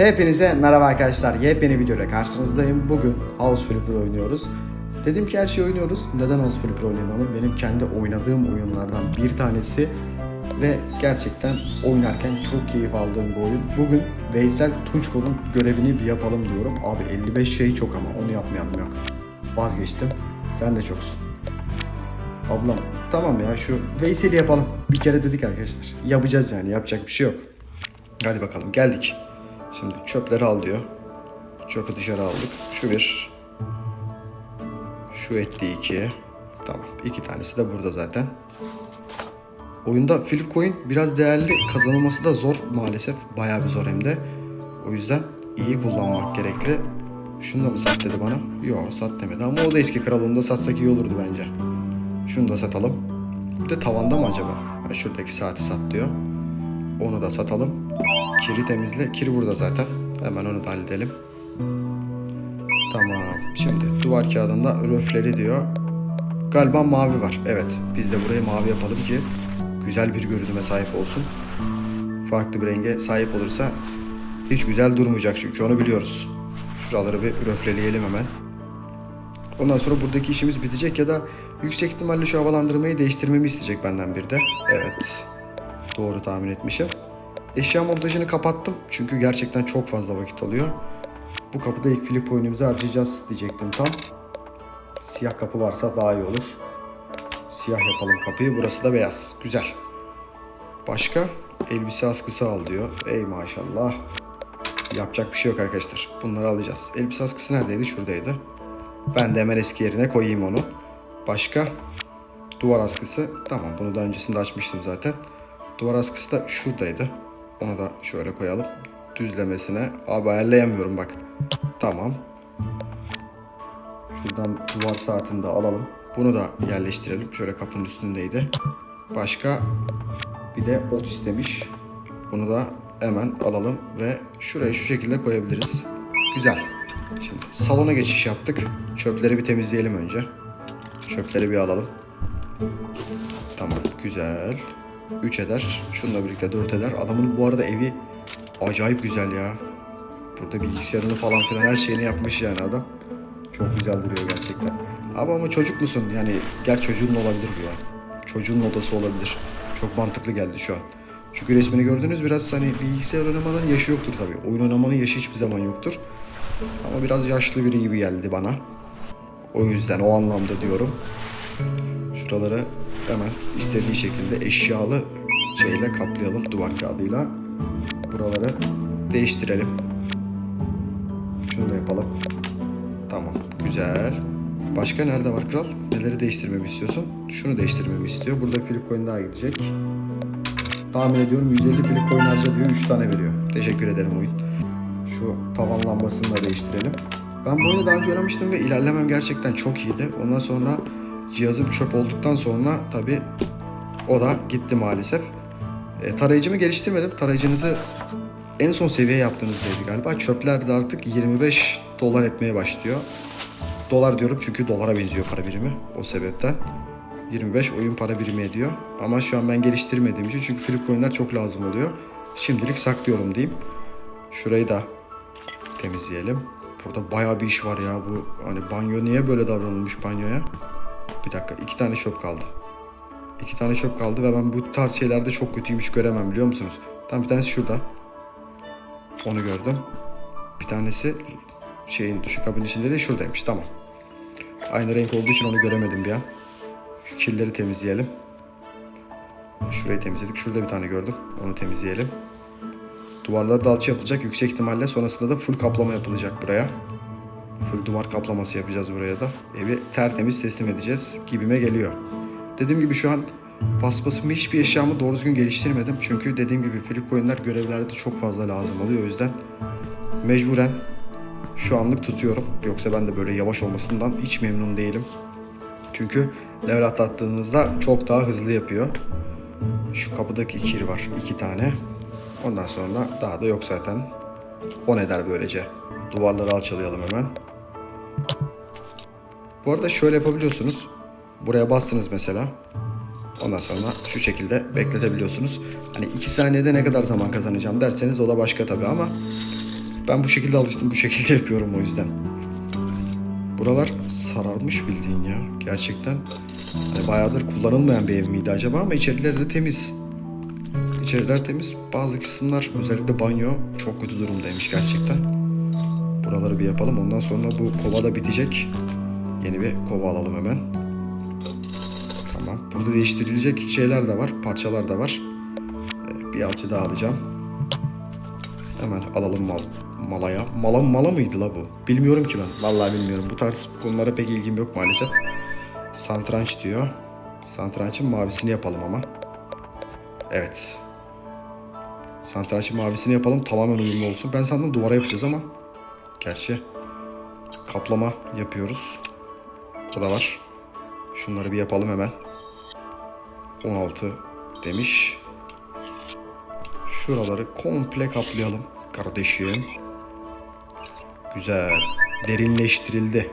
Hepinize merhaba arkadaşlar. Yepyeni videoyla karşınızdayım. Bugün House Flipper oynuyoruz. Dedim ki her şeyi oynuyoruz. Neden House Flipper oynamalım? Benim kendi oynadığım oyunlardan bir tanesi ve gerçekten oynarken çok keyif aldığım bir oyun. Bugün Veysel Tunçkol'un görevini bir yapalım diyorum. Abi 55 şey çok ama onu yapmayalım yok. Vazgeçtim. Sen de çoksun. Ablam tamam ya şu Veysel'i yapalım. Bir kere dedik arkadaşlar. Yapacağız yani yapacak bir şey yok. Hadi bakalım geldik. Şimdi çöpleri al diyor. Çöpü dışarı aldık. Şu bir. Şu etti iki. Tamam. iki tanesi de burada zaten. Oyunda flip coin biraz değerli. Kazanılması da zor maalesef. Bayağı bir zor hem de. O yüzden iyi kullanmak gerekli. Şunu da mı sat dedi bana? Yok sat demedi ama o da eski kral onu da satsak iyi olurdu bence. Şunu da satalım. Bir de tavanda mı acaba? Ha, şuradaki saati sat diyor. Onu da satalım. Kiri temizle. Kiri burada zaten. Hemen onu da halledelim. Tamam. Şimdi duvar kağıdında röfleri diyor. Galiba mavi var. Evet. Biz de burayı mavi yapalım ki güzel bir görünüme sahip olsun. Farklı bir renge sahip olursa hiç güzel durmayacak çünkü onu biliyoruz. Şuraları bir röfleleyelim hemen. Ondan sonra buradaki işimiz bitecek ya da yüksek ihtimalle şu havalandırmayı değiştirmemi isteyecek benden bir de. Evet. Doğru tahmin etmişim. Eşya montajını kapattım çünkü gerçekten çok fazla vakit alıyor. Bu kapıda ilk flip oyunumuzu harcayacağız diyecektim tam. Siyah kapı varsa daha iyi olur. Siyah yapalım kapıyı. Burası da beyaz. Güzel. Başka? Elbise askısı al diyor. Ey maşallah. Yapacak bir şey yok arkadaşlar. Bunları alacağız. Elbise askısı neredeydi? Şuradaydı. Ben de hemen eski yerine koyayım onu. Başka? Duvar askısı. Tamam bunu da öncesinde açmıştım zaten. Duvar askısı da şuradaydı. Onu da şöyle koyalım. Düzlemesine. Abi ayarlayamıyorum bak. Tamam. Şuradan duvar saatini de alalım. Bunu da yerleştirelim. Şöyle kapının üstündeydi. Başka bir de ot istemiş. Bunu da hemen alalım ve şuraya şu şekilde koyabiliriz. Güzel. Şimdi salona geçiş yaptık. Çöpleri bir temizleyelim önce. Çöpleri bir alalım. Tamam güzel. 3 eder. Şununla birlikte 4 eder. Adamın bu arada evi acayip güzel ya. Burada bilgisayarını falan filan her şeyini yapmış yani adam. Çok güzel duruyor gerçekten. Ama ama çocuk musun? Yani gel çocuğun olabilir bu ya. Çocuğun odası olabilir. Çok mantıklı geldi şu an. Çünkü resmini gördünüz biraz hani bilgisayar oynamanın yaşı yoktur tabii. Oyun oynamanın yaşı hiçbir zaman yoktur. Ama biraz yaşlı biri gibi geldi bana. O yüzden o anlamda diyorum. Şuraları hemen istediği şekilde eşyalı şeyle kaplayalım duvar kağıdıyla. Buraları değiştirelim. Şunu da yapalım. Tamam, güzel. Başka nerede var kral? Neleri değiştirmemi istiyorsun? Şunu değiştirmemi istiyor. Burada flip coin daha gidecek. Tahmin ediyorum 150 flip coin harca diyor 3 tane veriyor. Teşekkür ederim oyun. Şu tavan lambasını da değiştirelim. Ben bu oyunu daha önce oynamıştım ve ilerlemem gerçekten çok iyiydi. Ondan sonra cihazım çöp olduktan sonra tabi o da gitti maalesef. E, tarayıcımı geliştirmedim. Tarayıcınızı en son seviye yaptığınızdaydı galiba. Çöpler de artık 25 dolar etmeye başlıyor. Dolar diyorum çünkü dolara benziyor para birimi o sebepten. 25 oyun para birimi ediyor. Ama şu an ben geliştirmediğim için çünkü flip coinler çok lazım oluyor. Şimdilik saklıyorum diyeyim. Şurayı da temizleyelim. Burada bayağı bir iş var ya bu. Hani banyo niye böyle davranılmış banyoya? Bir dakika iki tane çöp kaldı. İki tane çöp kaldı ve ben bu tarz şeylerde çok kötüymüş göremem biliyor musunuz? Tam bir tanesi şurada. Onu gördüm. Bir tanesi şeyin duşakabinin içinde de şuradaymış. Tamam. Aynı renk olduğu için onu göremedim bir an. Şu kirleri temizleyelim. Şurayı temizledik. Şurada bir tane gördüm. Onu temizleyelim. Duvarları da alçı yapılacak. Yüksek ihtimalle sonrasında da full kaplama yapılacak buraya. Full duvar kaplaması yapacağız buraya da. Evi tertemiz teslim edeceğiz gibime geliyor. Dediğim gibi şu an paspasımı hiçbir eşyamı doğru düzgün geliştirmedim. Çünkü dediğim gibi flip coinler görevlerde çok fazla lazım oluyor. O yüzden mecburen şu anlık tutuyorum. Yoksa ben de böyle yavaş olmasından hiç memnun değilim. Çünkü level atlattığınızda çok daha hızlı yapıyor. Şu kapıdaki kir var iki tane. Ondan sonra daha da yok zaten. 10 eder böylece. Duvarları alçalayalım hemen. Bu arada şöyle yapabiliyorsunuz. Buraya bastınız mesela. Ondan sonra şu şekilde bekletebiliyorsunuz. Hani 2 saniyede ne kadar zaman kazanacağım derseniz o da başka tabii ama Ben bu şekilde alıştım. Bu şekilde yapıyorum o yüzden. Buralar sararmış bildiğin ya. Gerçekten hani bayağıdır kullanılmayan bir ev miydi acaba ama içerileri de temiz. İçeriler temiz. Bazı kısımlar özellikle banyo çok kötü durumdaymış gerçekten. Buraları bir yapalım. Ondan sonra bu kova da bitecek. Yeni bir kova alalım hemen. Tamam. Burada değiştirilecek şeyler de var. Parçalar da var. Ee, Bir alçı daha alacağım. Hemen alalım mal, malaya. Mala mala mıydı la bu? Bilmiyorum ki ben. Vallahi bilmiyorum. Bu tarz konulara pek ilgim yok maalesef. Santranç diyor. Santrançın mavisini yapalım ama. Evet. Santrançın mavisini yapalım. Tamamen uyumlu olsun. Ben sandım duvara yapacağız ama. Gerçi kaplama yapıyoruz. Bu da var. Şunları bir yapalım hemen. 16 demiş. Şuraları komple kaplayalım kardeşim. Güzel. Derinleştirildi.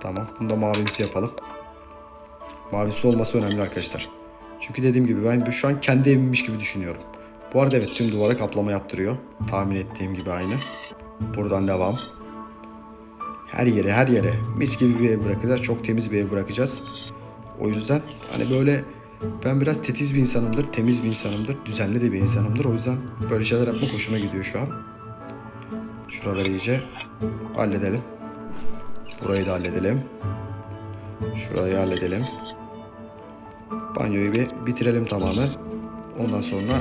Tamam. Bunu da mavimsi yapalım. Mavisi olması önemli arkadaşlar. Çünkü dediğim gibi ben şu an kendi evimmiş gibi düşünüyorum. Bu arada evet tüm duvara kaplama yaptırıyor. Tahmin ettiğim gibi aynı. Buradan devam. Her yere her yere mis gibi bir ev bırakacağız. Çok temiz bir ev bırakacağız. O yüzden hani böyle ben biraz titiz bir insanımdır, temiz bir insanımdır, düzenli de bir insanımdır. O yüzden böyle şeyler yapmak hoşuma gidiyor şu an. Şuraları iyice halledelim. Burayı da halledelim. Şurayı halledelim. Banyoyu bir bitirelim tamamen. Ondan sonra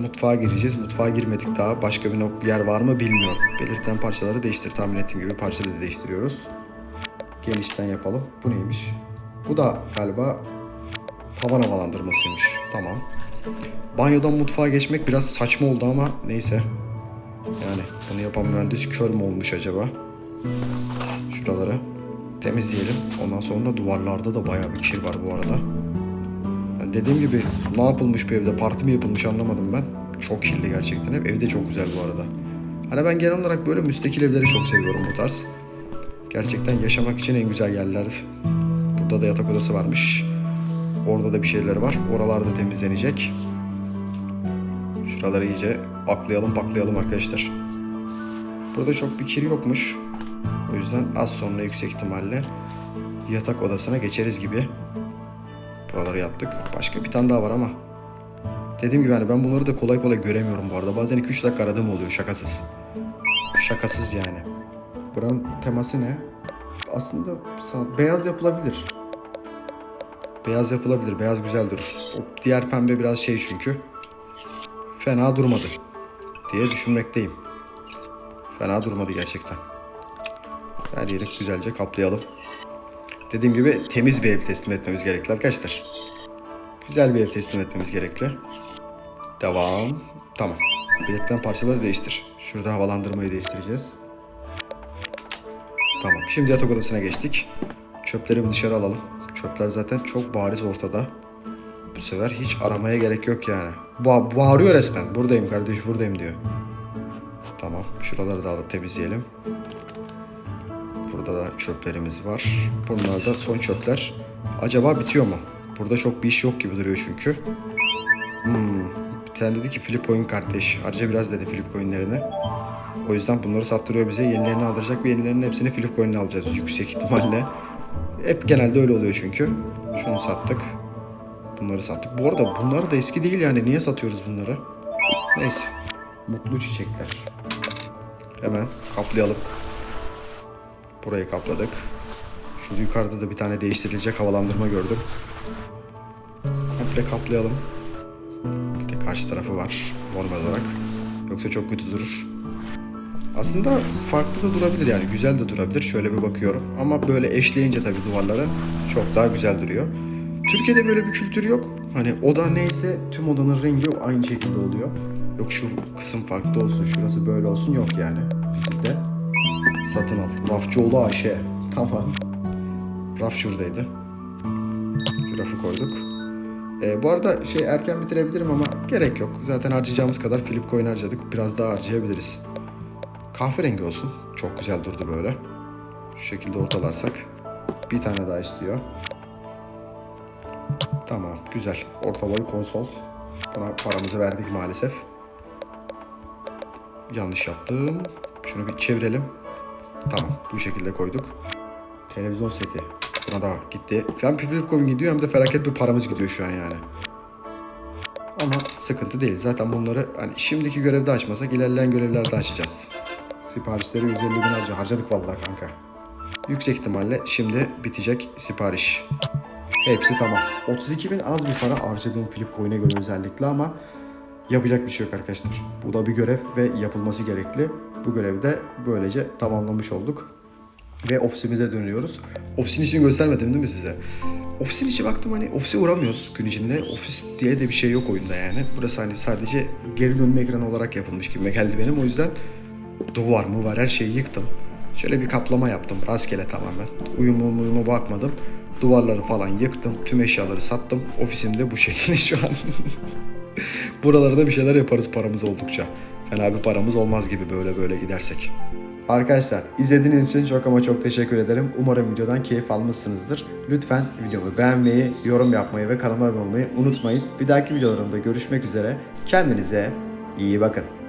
mutfağa gireceğiz. Mutfağa girmedik daha. Başka bir nok- yer var mı bilmiyorum. Belirten parçaları değiştir. Tahmin ettiğim gibi parçaları değiştiriyoruz. Genişten yapalım. Bu neymiş? Bu da galiba tavan havalandırmasıymış. Tamam. Banyodan mutfağa geçmek biraz saçma oldu ama neyse. Yani bunu yapan mühendis kör mü olmuş acaba? Şuraları temizleyelim. Ondan sonra duvarlarda da bayağı bir kir var bu arada. Dediğim gibi ne yapılmış bu evde? Parti mi yapılmış anlamadım ben. Çok kirli gerçekten ev. Ev de çok güzel bu arada. Hani ben genel olarak böyle müstakil evleri çok seviyorum bu tarz. Gerçekten yaşamak için en güzel yerler. Burada da yatak odası varmış. Orada da bir şeyler var. Oralar da temizlenecek. Şuraları iyice aklayalım paklayalım arkadaşlar. Burada çok bir kir yokmuş. O yüzden az sonra yüksek ihtimalle yatak odasına geçeriz gibi. Buraları yaptık. Başka bir tane daha var ama. Dediğim gibi hani ben bunları da kolay kolay göremiyorum bu arada. Bazen 2-3 dakika aradığım oluyor şakasız. Şakasız yani. Buranın teması ne? Aslında beyaz yapılabilir. Beyaz yapılabilir. Beyaz güzel durur. O diğer pembe biraz şey çünkü. Fena durmadı diye düşünmekteyim. Fena durmadı gerçekten. Her yeri güzelce kaplayalım. Dediğim gibi temiz bir ev teslim etmemiz gerekli arkadaşlar. Güzel bir ev teslim etmemiz gerekli. Devam. Tamam. Belirtilen parçaları değiştir. Şurada havalandırmayı değiştireceğiz. Tamam. Şimdi yatak odasına geçtik. Çöpleri dışarı alalım. Çöpler zaten çok bariz ortada. Bu sefer hiç aramaya gerek yok yani. Ba bağırıyor resmen. Buradayım kardeş buradayım diyor. Tamam. Şuraları da alıp temizleyelim. Burada da çöplerimiz var. Bunlar da son çöpler. Acaba bitiyor mu? Burada çok bir iş yok gibi duruyor çünkü. Hmm. Bir tane dedi ki Flip Coin kardeş. Harca biraz dedi Flip Coin'lerini. O yüzden bunları sattırıyor bize. Yenilerini aldıracak ve yenilerinin hepsini Flip Coin'le alacağız yüksek ihtimalle. Hep genelde öyle oluyor çünkü. Şunu sattık. Bunları sattık. Bu arada bunlar da eski değil yani. Niye satıyoruz bunları? Neyse. Mutlu çiçekler. Hemen kaplayalım. Burayı kapladık. Şu yukarıda da bir tane değiştirilecek havalandırma gördüm. Komple kaplayalım. Bir de karşı tarafı var normal olarak. Yoksa çok kötü durur. Aslında farklı da durabilir yani güzel de durabilir. Şöyle bir bakıyorum. Ama böyle eşleyince tabii duvarlara çok daha güzel duruyor. Türkiye'de böyle bir kültür yok. Hani oda neyse tüm odanın rengi aynı şekilde oluyor. Yok şu kısım farklı olsun, şurası böyle olsun yok yani bizde. Satın al. Rafçıoğlu Ayşe. Tamam. Raf şuradaydı. Şu rafı koyduk. Ee, bu arada şey erken bitirebilirim ama gerek yok. Zaten harcayacağımız kadar Flip Coin harcadık. Biraz daha harcayabiliriz. Kahverengi olsun. Çok güzel durdu böyle. Şu şekilde ortalarsak. Bir tane daha istiyor. Tamam güzel. Orta boy konsol. Buna paramızı verdik maalesef. Yanlış yaptım. Şunu bir çevirelim. Tamam bu şekilde koyduk. Televizyon seti. Buna da gitti. Hem Flipcoin gidiyor hem de felaket bir paramız gidiyor şu an yani. Ama sıkıntı değil. Zaten bunları hani şimdiki görevde açmasak ilerleyen görevlerde açacağız. Siparişleri 150 bin harca harcadık vallahi kanka. Yüksek ihtimalle şimdi bitecek sipariş. Hepsi tamam. 32 bin az bir para harcadığım Flipcoin'e göre özellikle ama yapacak bir şey yok arkadaşlar. Bu da bir görev ve yapılması gerekli. Bu görevi de böylece tamamlamış olduk. Ve ofisimize dönüyoruz. Ofisin içini göstermedim değil mi size? Ofisin içi baktım hani ofise uğramıyoruz gün içinde. Ofis diye de bir şey yok oyunda yani. Burası hani sadece geri dönme ekranı olarak yapılmış gibi geldi benim. O yüzden duvar mı var her şeyi yıktım. Şöyle bir kaplama yaptım rastgele tamamen. Uyumu uyumu bakmadım. Duvarları falan yıktım. Tüm eşyaları sattım. Ofisim de bu şekilde şu an. Buralarda bir şeyler yaparız paramız oldukça. Fena bir paramız olmaz gibi böyle böyle gidersek. Arkadaşlar izlediğiniz için çok ama çok teşekkür ederim. Umarım videodan keyif almışsınızdır. Lütfen videomu beğenmeyi, yorum yapmayı ve kanalıma abone olmayı unutmayın. Bir dahaki videolarımda görüşmek üzere. Kendinize iyi bakın.